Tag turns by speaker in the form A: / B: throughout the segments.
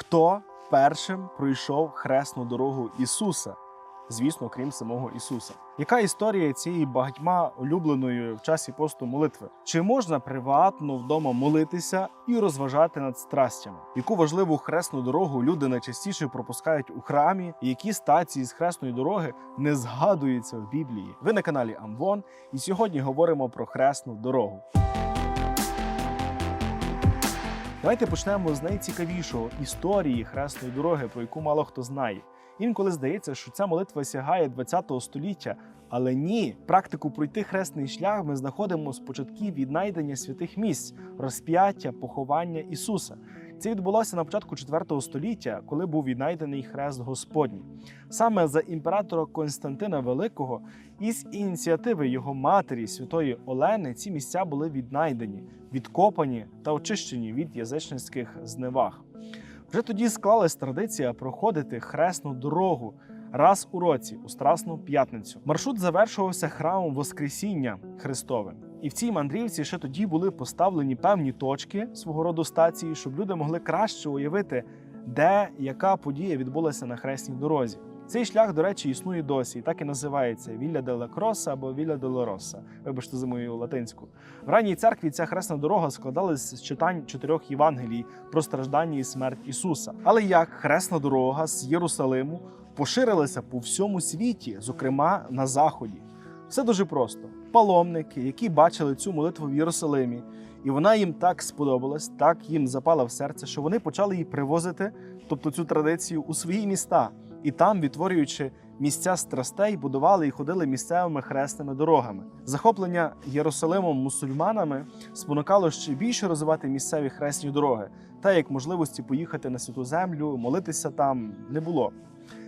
A: Хто першим пройшов хресну дорогу Ісуса? Звісно, крім самого Ісуса. Яка історія цієї багатьма улюбленої в часі посту молитви? Чи можна приватно вдома молитися і розважати над страстями? Яку важливу хресну дорогу люди найчастіше пропускають у храмі? І які стації з хресної дороги не згадуються в Біблії? Ви на каналі Амвон, і сьогодні говоримо про хресну дорогу. Давайте почнемо з найцікавішого історії хресної дороги, про яку мало хто знає. Інколи здається, що ця молитва сягає 20 століття, але ні, практику пройти хресний шлях ми знаходимо з початків віднайдення святих місць, розп'яття, поховання Ісуса. Це відбулося на початку 4 століття, коли був віднайдений хрест Господній. Саме за імператора Константина Великого із ініціативи його матері, святої Олени, ці місця були віднайдені, відкопані та очищені від язичницьких зневаг. Вже тоді склалась традиція проходити хресну дорогу раз у році у Страсну п'ятницю. Маршрут завершувався храмом Воскресіння Христовим. І в цій мандрівці ще тоді були поставлені певні точки свого роду стації, щоб люди могли краще уявити, де яка подія відбулася на хресній дорозі. Цей шлях, до речі, існує досі, і так і називається Вілля де Кроса або Вілля де Роса. Вибачте за мою латинську. В ранній церкві ця хресна дорога складалась з читань чотирьох Євангелій про страждання і смерть Ісуса. Але як хресна дорога з Єрусалиму поширилася по всьому світі, зокрема на заході. Все дуже просто. Паломники, які бачили цю молитву в Єрусалимі, і вона їм так сподобалась, так їм запала в серце, що вони почали її привозити, тобто цю традицію, у свої міста, і там, відтворюючи місця страстей, будували і ходили місцевими хресними дорогами. Захоплення Єрусалимом мусульманами спонукало ще більше розвивати місцеві хресні дороги, та як можливості поїхати на святу землю, молитися там не було.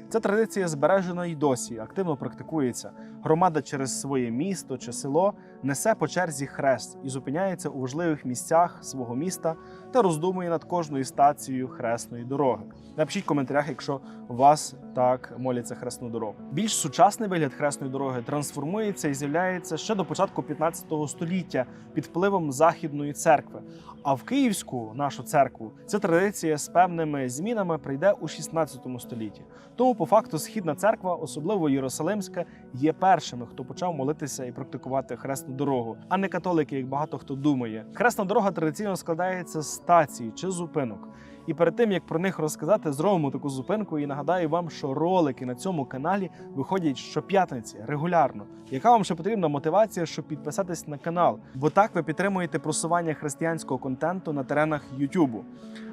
A: Ця традиція збережена й досі, активно практикується. Громада через своє місто чи село несе по черзі хрест і зупиняється у важливих місцях свого міста та роздумує над кожною стацією хресної дороги. Напишіть в коментарях, якщо вас так моляться хресну дорогу. Більш сучасний вигляд хресної дороги трансформується і з'являється ще до початку 15 століття під впливом західної церкви. А в Київську нашу церкву ця традиція з певними змінами прийде у 16 столітті. Тому, по факту, східна церква, особливо Єрусалимська, є першими, хто почав молитися і практикувати хресну дорогу, а не католики, як багато хто думає. Хресна дорога традиційно складається з стацій чи зупинок. І перед тим як про них розказати, зробимо таку зупинку і нагадаю вам, що ролики на цьому каналі виходять щоп'ятниці регулярно. Яка вам ще потрібна мотивація, щоб підписатись на канал? Бо так ви підтримуєте просування християнського контенту на теренах Ютубу.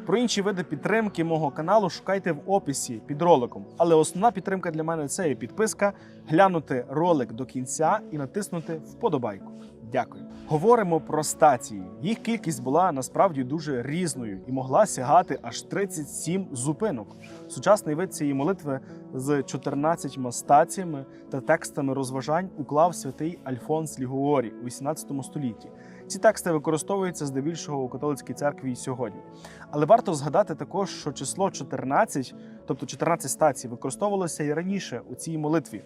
A: Про інші види підтримки мого каналу шукайте в описі під роликом. Але основна підтримка для мене це є підписка, глянути ролик до кінця і натиснути вподобайку. Дякую. Говоримо про стації. Їх кількість була насправді дуже різною і могла сягати аж 37 зупинок. Сучасний вид цієї молитви з 14 стаціями та текстами розважань уклав святий Альфонс Лігуорі у 18 столітті. Ці тексти використовуються здебільшого у католицькій церкві і сьогодні. Але варто згадати також, що число 14, тобто 14 стацій, використовувалося і раніше у цій молитві.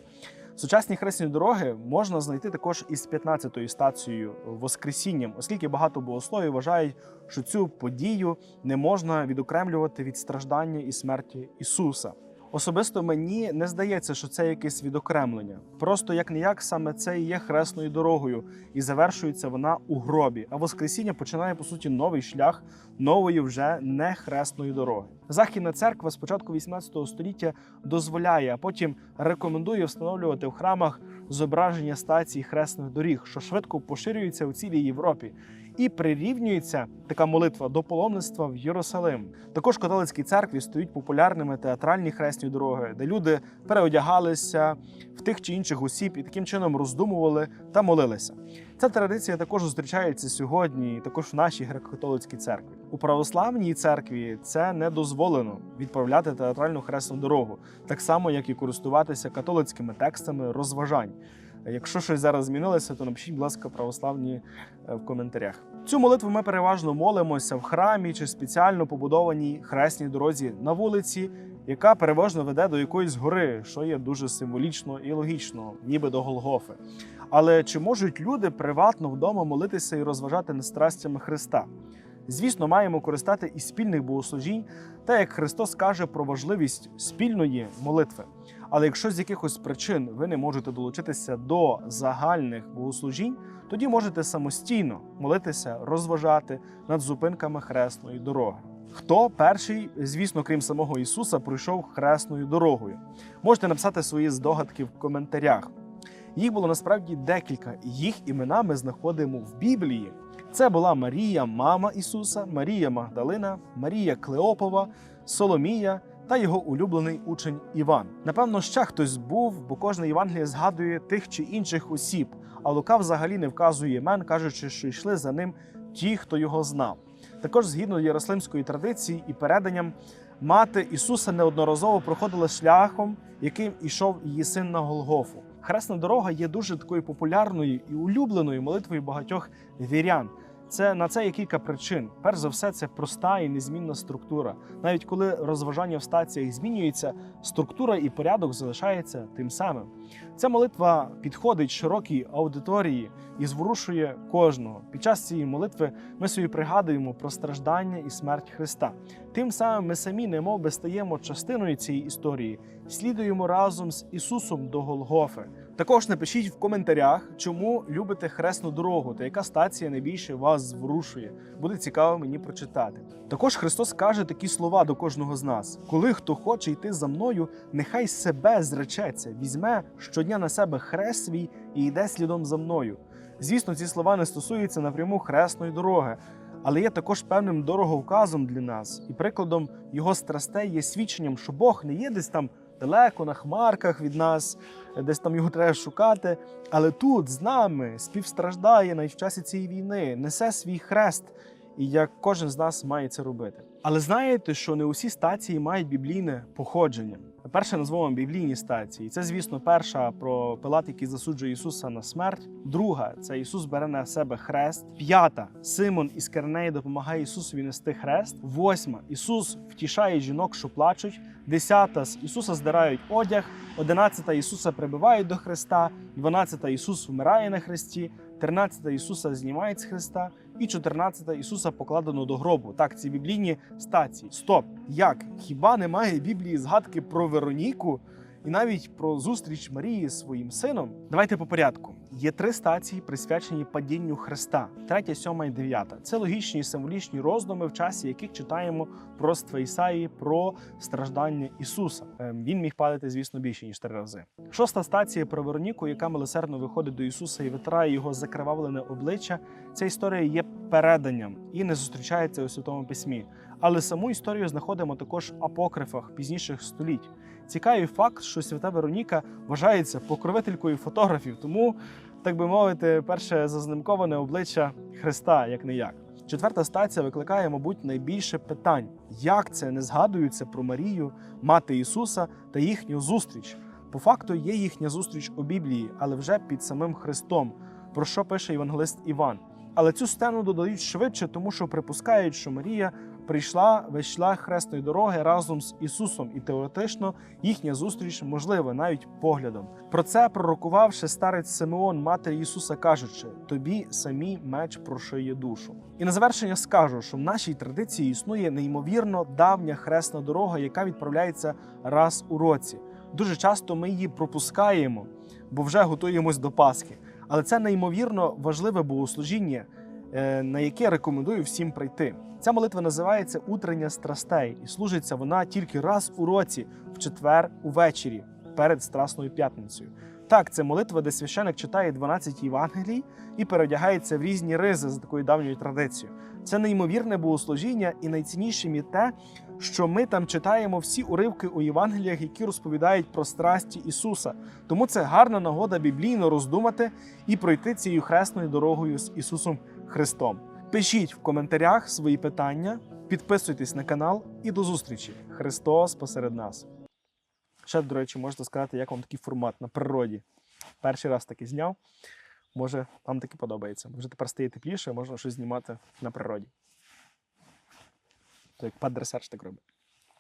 A: Сучасні хресні дороги можна знайти також із 15-ю стацією Воскресінням, оскільки багато богословів вважають, що цю подію не можна відокремлювати від страждання і смерті Ісуса. Особисто мені не здається, що це якесь відокремлення. Просто як не як саме це і є хресною дорогою, і завершується вона у гробі. А Воскресіння починає по суті новий шлях нової вже не хресної дороги. Західна церква з початку 18 століття дозволяє, а потім рекомендує встановлювати в храмах зображення стацій хресних доріг, що швидко поширюється у цілій Європі. І прирівнюється така молитва до паломництва в Єрусалим. Також в католицькій церкві стають популярними театральні хресні дороги, де люди переодягалися в тих чи інших осіб і таким чином роздумували та молилися. Ця традиція також зустрічається сьогодні, і також в нашій греко-католицькій церкві. У православній церкві це не дозволено відправляти театральну хресну дорогу, так само як і користуватися католицькими текстами розважань. Якщо щось зараз змінилося, то напишіть, будь ласка, православні е, в коментарях. Цю молитву ми переважно молимося в храмі чи спеціально побудованій хресній дорозі на вулиці, яка переважно веде до якоїсь гори, що є дуже символічно і логічно, ніби до Голгофи. Але чи можуть люди приватно вдома молитися і розважати над страстями Христа? Звісно, маємо користати із спільних богослужінь, та як Христос каже про важливість спільної молитви. Але якщо з якихось причин ви не можете долучитися до загальних богослужінь, тоді можете самостійно молитися, розважати над зупинками хресної дороги. Хто перший, звісно, крім самого Ісуса, пройшов хресною дорогою? Можете написати свої здогадки в коментарях. Їх було насправді декілька, і їх імена ми знаходимо в Біблії. Це була Марія, мама Ісуса, Марія Магдалина, Марія Клеопова, Соломія та його улюблений учень Іван. Напевно, ще хтось був, бо кожна Євангелія згадує тих чи інших осіб, а Лука взагалі не вказує імен, кажучи, що йшли за ним ті, хто його знав. Також згідно єрослимської традиції і переданням, мати Ісуса неодноразово проходила шляхом, яким ішов її син на Голгофу. Хресна дорога є дуже такою популярною і улюбленою молитвою багатьох вірян. Це на це є кілька причин. Перш за все, це проста і незмінна структура. Навіть коли розважання в стаціях змінюється, структура і порядок залишається тим самим. Ця молитва підходить широкій аудиторії і зворушує кожного. Під час цієї молитви ми собі пригадуємо про страждання і смерть Христа. Тим самим ми самі, немов би стаємо частиною цієї історії, слідуємо разом з Ісусом до Голгофи. Також напишіть в коментарях, чому любите хресну дорогу та яка стація найбільше вас зворушує. Буде цікаво мені прочитати. Також Христос каже такі слова до кожного з нас: коли хто хоче йти за мною, нехай себе зречеться, візьме щодня на себе хрест свій і йде слідом за мною. Звісно, ці слова не стосуються напряму хресної дороги, але є також певним дороговказом для нас, і прикладом його страстей є свідченням, що Бог не є десь там далеко на хмарках від нас, десь там його треба шукати. Але тут з нами співстраждає навіть в часі цієї війни, несе свій хрест, і як кожен з нас має це робити. Але знаєте, що не усі стації мають біблійне походження. Перше назвемо біблійні стації. Це, звісно, перша про Пилат, який засуджує Ісуса на смерть. Друга це Ісус бере на себе хрест. П'ята Симон із Кернеї допомагає Ісусові нести хрест. Восьма Ісус втішає жінок, що плачуть. Десята з Ісуса здирають одяг. Одинадцята Ісуса прибивають до Христа. Дванадцята Ісус вмирає на хресті. Тринадцята Ісуса знімають з Христа. І 14 Ісуса покладено до гробу. Так, ці біблійні стації. Стоп! Як? Хіба немає Біблії згадки про Вероніку і навіть про зустріч Марії з своїм сином? Давайте по порядку. Є три стації, присвячені падінню Христа: третя, сьома і дев'ята. Це логічні і символічні роздуми, в часі яких читаємо пророцтва Ісаї про страждання Ісуса. Ем, Він міг падати, звісно, більше ніж три рази. Шоста стація про Вероніку, яка милосердно виходить до Ісуса і витирає його закривавлене обличчя. Ця історія є переданням і не зустрічається у святому письмі. Але саму історію знаходимо також в апокрифах пізніших століть. Цікавий факт, що свята Вероніка вважається покровителькою фотографів, тому, так би мовити, перше зазнимковане обличчя Христа, як не як. Четверта стація викликає, мабуть, найбільше питань: як це не згадується про Марію, мати Ісуса та їхню зустріч? По факту є їхня зустріч у Біблії, але вже під самим Христом, про що пише євангелист Іван. Але цю сцену додають швидше, тому що припускають, що Марія прийшла весь шлях хресної дороги разом з Ісусом, і теоретично їхня зустріч можлива навіть поглядом. Про це пророкував ще старець Симеон, матері Ісуса, кажучи: тобі самі меч прошиє душу. І на завершення скажу, що в нашій традиції існує неймовірно давня хресна дорога, яка відправляється раз у році. Дуже часто ми її пропускаємо, бо вже готуємось до Пасхи. Але це неймовірно важливе богослужіння, на яке рекомендую всім прийти. Ця молитва називається Утрення страстей, і служиться вона тільки раз у році, в четвер увечері, перед Страсною п'ятницею. Так, це молитва, де священик читає 12 Євангелій і переодягається в різні ризи за такою давньою традицією. Це неймовірне богослужіння, і найціннішим є те, що ми там читаємо всі уривки у Євангеліях, які розповідають про страсті Ісуса. Тому це гарна нагода біблійно роздумати і пройти цією хресною дорогою з Ісусом Христом. Пишіть в коментарях свої питання, підписуйтесь на канал і до зустрічі! Христос посеред нас. Ще, до речі, можете сказати, як вам такий формат на природі. Перший раз таки зняв. Може, вам таки подобається. Може тепер стає тепліше, можна щось знімати на природі. То як падресерч так робить.